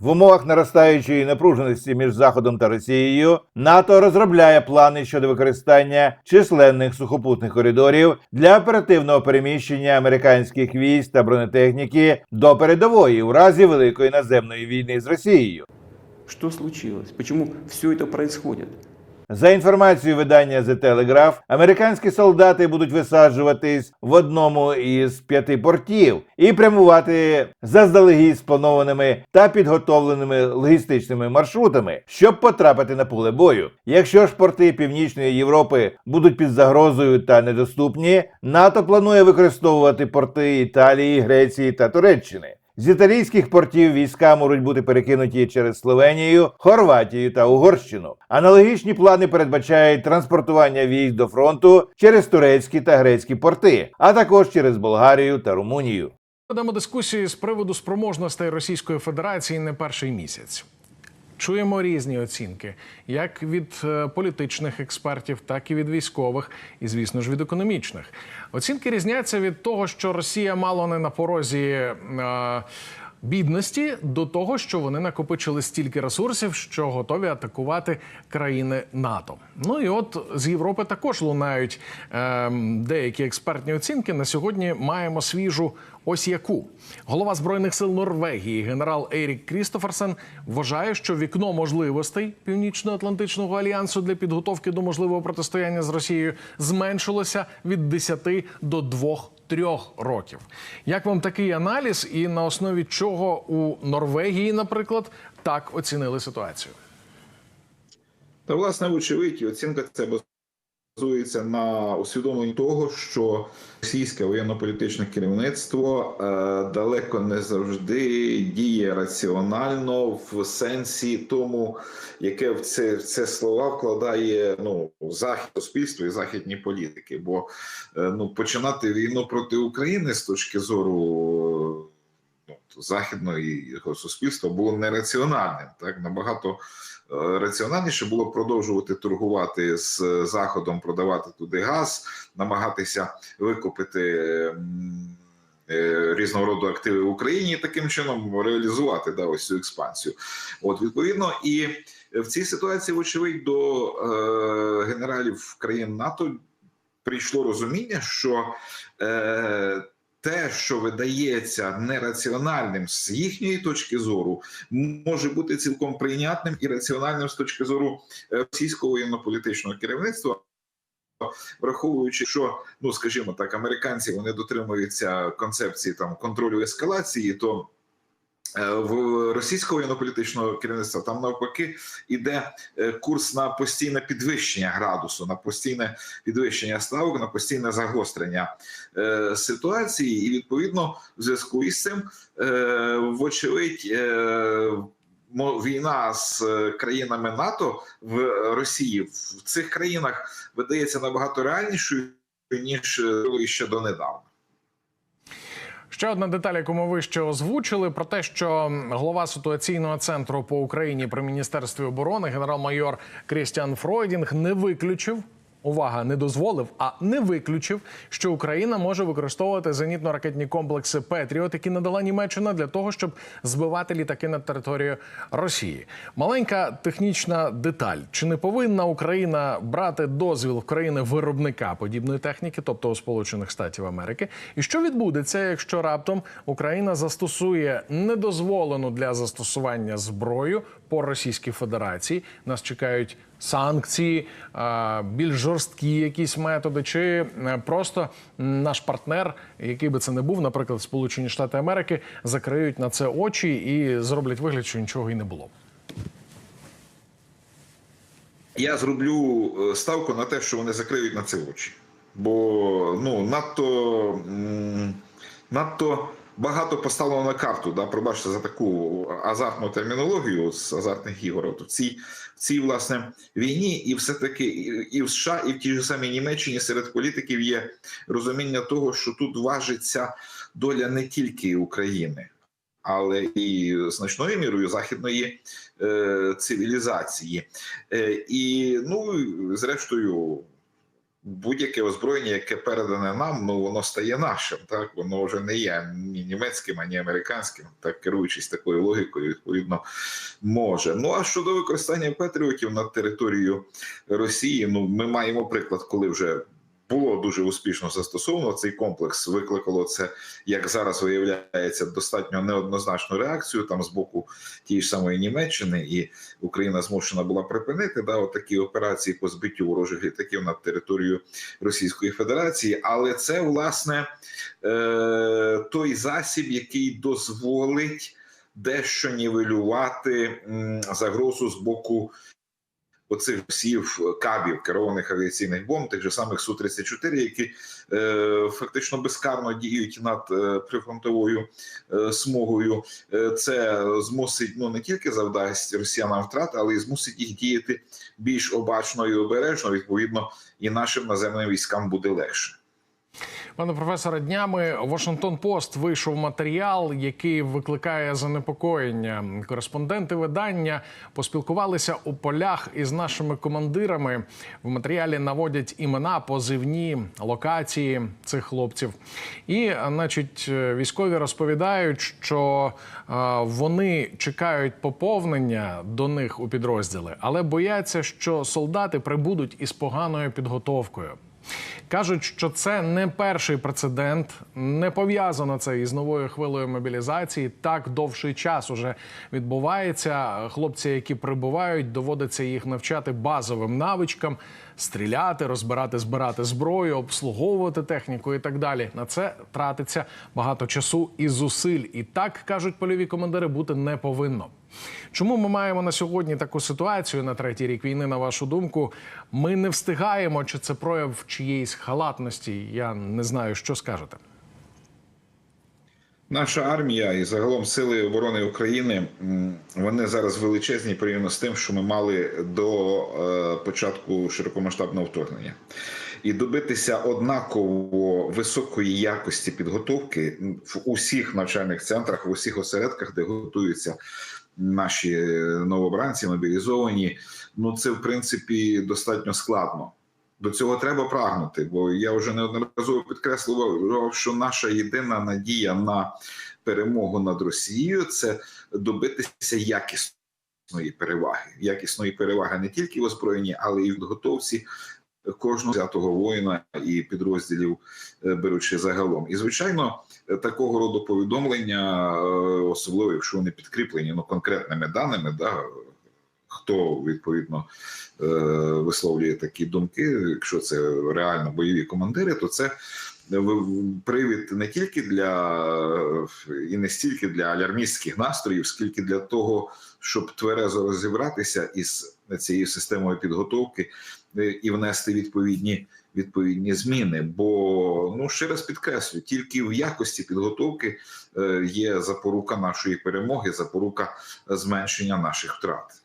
В умовах наростаючої напруженості між Заходом та Росією НАТО розробляє плани щодо використання численних сухопутних коридорів для оперативного переміщення американських військ та бронетехніки до передової у разі великої наземної війни з Росією. Що случилось? Почему все это происходит? За інформацією видання The Telegraph, американські солдати будуть висаджуватись в одному із п'яти портів і прямувати заздалегідь спланованими та підготовленими логістичними маршрутами, щоб потрапити на поле бою. Якщо ж порти Північної Європи будуть під загрозою та недоступні, НАТО планує використовувати порти Італії, Греції та Туреччини. З італійських портів війська можуть бути перекинуті через Словенію, Хорватію та Угорщину. Аналогічні плани передбачають транспортування військ до фронту через турецькі та грецькі порти, а також через Болгарію та Румунію. Ведемо дискусії з приводу спроможностей Російської Федерації не перший місяць. Чуємо різні оцінки, як від е, політичних експертів, так і від військових, і звісно ж від економічних. Оцінки різняться від того, що Росія мало не на порозі е, бідності, до того, що вони накопичили стільки ресурсів, що готові атакувати країни НАТО. Ну і от з Європи також лунають е, деякі експертні оцінки. На сьогодні маємо свіжу ось яку голова збройних сил Норвегії, генерал Ерік Крістоферсен, вважає, що вікно можливостей Північно-Атлантичного альянсу для підготовки до можливого протистояння з Росією зменшилося від 10 до 2-3 років. Як вам такий аналіз, і на основі чого у Норвегії, наприклад, так оцінили ситуацію? Та власне, вочевидь, оцінка це базується на усвідомленні того, що російське воєнно-політичне керівництво е, далеко не завжди діє раціонально в сенсі тому, яке в це, в це слова вкладає ну захід суспільство і західні політики. Бо е, ну починати війну проти України з точки зору. Ну, західного суспільства було нераціональним, так набагато раціональніше було продовжувати торгувати з заходом, продавати туди газ, намагатися викупити е, різного роду активи в Україні і таким чином реалізувати да, ось цю експансію. От відповідно, і в цій ситуації, вочевидь, до е, генералів країн НАТО прийшло розуміння, що е, те, що видається нераціональним з їхньої точки зору, може бути цілком прийнятним і раціональним з точки зору е, російського воєнно-політичного керівництва. Враховуючи, що ну скажімо так, американці вони дотримуються концепції там контролю ескалації, то в російського воєнно-політичного керівництва там навпаки іде е, курс на постійне підвищення градусу, на постійне підвищення ставок, на постійне загострення е, ситуації, і відповідно в зв'язку із цим, е, вочевидь, е, війна з е, країнами НАТО в Росії в цих країнах видається набагато реальнішою ніж е, ще донедавна. Ще одна деталь, яку ми вище озвучили, про те, що голова ситуаційного центру по Україні при міністерстві оборони генерал-майор Крістіан Фройдінг не виключив. Увага, не дозволив, а не виключив, що Україна може використовувати зенітно-ракетні комплекси Петріот, які надала Німеччина для того, щоб збивати літаки над територією Росії. Маленька технічна деталь: чи не повинна Україна брати дозвіл країни виробника подібної техніки, тобто у Сполучених Штатів Америки? І що відбудеться, якщо раптом Україна застосує недозволену для застосування зброю по Російській Федерації? Нас чекають санкції, більш жорсткі якісь методи, чи е, просто наш партнер, який би це не був, наприклад, Сполучені Штати Америки, закриють на це очі і зроблять вигляд, що нічого і не було. Я зроблю е, ставку на те, що вони закриють на це очі. Бо ну надто, надто багато поставлено на карту. Да, пробачте за таку азартну термінологію з азартних ігор. От в цій, в цій власне війні, і все-таки і, і в США, і в тій же самій Німеччині серед політиків є розуміння того, що тут важиться доля не тільки України. Але і значною мірою західної е, цивілізації, е, і ну зрештою будь-яке озброєння, яке передане нам, ну воно стає нашим. Так воно вже не є ні німецьким, ані американським. Так керуючись такою логікою, відповідно може. Ну а щодо використання патріотів на територію Росії, ну ми маємо приклад, коли вже. Було дуже успішно застосовано цей комплекс. Викликало це, як зараз виявляється, достатньо неоднозначну реакцію там з боку тієї ж самої Німеччини, і Україна змушена була припинити да, такі операції по збиттю ворожих літаків над територією Російської Федерації. Але це власне е, той засіб, який дозволить дещо нівелювати загрозу з боку. Оцих всіх кабів керованих авіаційних бомб, тих же самих су 34 які е, фактично безкарно діють над е, прифронтовою е, смугою. Е, це змусить ну не тільки завдасть росіянам втрат, але й змусить їх діяти більш обачно і обережно. Відповідно, і нашим наземним військам буде легше. Пане професоре, днями Вашингтон Пост вийшов матеріал, який викликає занепокоєння. Кореспонденти видання поспілкувалися у полях із нашими командирами. В матеріалі наводять імена, позивні локації цих хлопців. І, значить, військові розповідають, що е, вони чекають поповнення до них у підрозділи, але бояться, що солдати прибудуть із поганою підготовкою. Кажуть, що це не перший прецедент, не пов'язано це із новою хвилею мобілізації. Так довший час уже відбувається. Хлопці, які прибувають, доводиться їх навчати базовим навичкам: стріляти, розбирати, збирати зброю, обслуговувати техніку і так далі. На це тратиться багато часу і зусиль. І так кажуть польові командири, бути не повинно. Чому ми маємо на сьогодні таку ситуацію на третій рік війни? На вашу думку, ми не встигаємо, чи це прояв чиєїсь халатності? Я не знаю, що скажете. Наша армія і загалом сили оборони України вони зараз величезні порівняно з тим, що ми мали до е, початку широкомасштабного вторгнення. І добитися однаково високої якості підготовки в усіх навчальних центрах, в усіх осередках, де готуються наші новобранці, мобілізовані. Ну це в принципі достатньо складно. До цього треба прагнути, бо я вже неодноразово підкреслював, що наша єдина надія на перемогу над Росією це добитися якісної переваги, якісної переваги не тільки в озброєнні, але і в підготовці кожного взятого воїна і підрозділів, е, беручи загалом. І звичайно, такого роду повідомлення, е, особливо якщо вони підкріплені ну конкретними даними, да хто відповідно висловлює такі думки. Якщо це реально бойові командири, то це в- привід не тільки для і не стільки для алярмістських настроїв, скільки для того, щоб тверезо розібратися із цією системою підготовки е, і внести відповідні. Відповідні зміни, бо ну ще раз підкреслю, тільки в якості підготовки е, є запорука нашої перемоги, запорука зменшення наших втрат.